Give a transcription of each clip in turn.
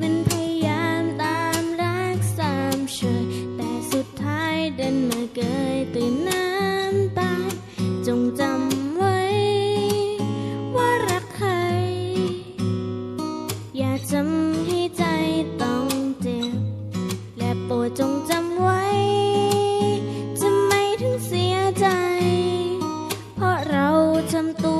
มันพยายามตามรักสามเฉยแต่สุดท้ายเดินมาเกยตื่นน้ำตาจงจำไว้ ว่ารักใคร อย่าจำให้ใจต้องเจ็บ และปรดจงจำไว้จะไม่ถึงเสียใจ เพราะเราทำตัว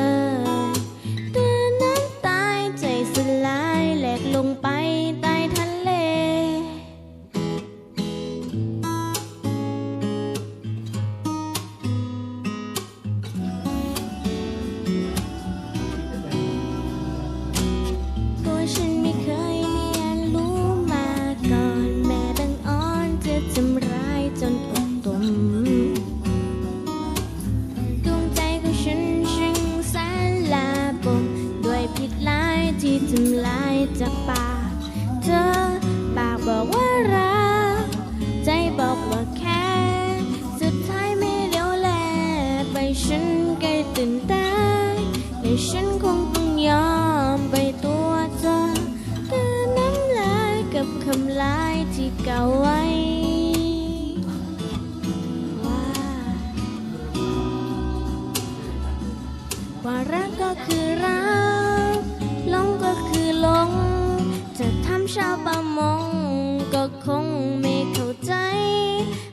าำลายจากปากเธอปากบอกว่ารัก ใจบอกว่าแค่ สุดท้ายไม่เลี้ยวแลไปฉันใกล้ตื่นเต้น ชาวประมงก็คงไม่เข้าใจ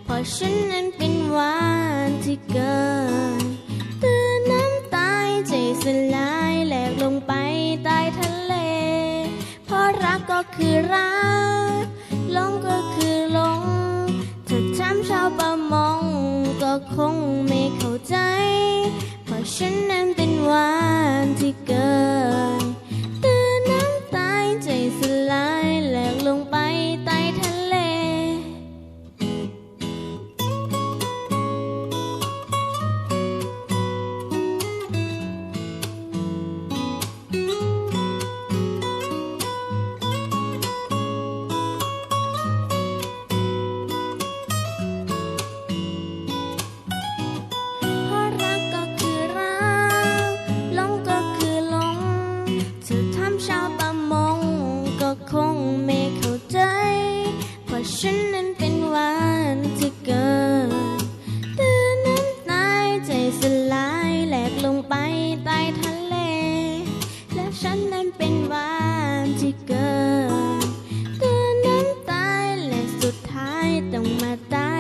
เพราะฉันนั้นเป็นวานที่เกินเตือนน้ำตายใจสลายแหลกลงไปใต้ทะเล เพราะรักก็คือรักหลงก็คือหลง ถ้าทำชาวประมงก็คง เกินเกินนั้นตายและสุดท้ายต้องมาตาย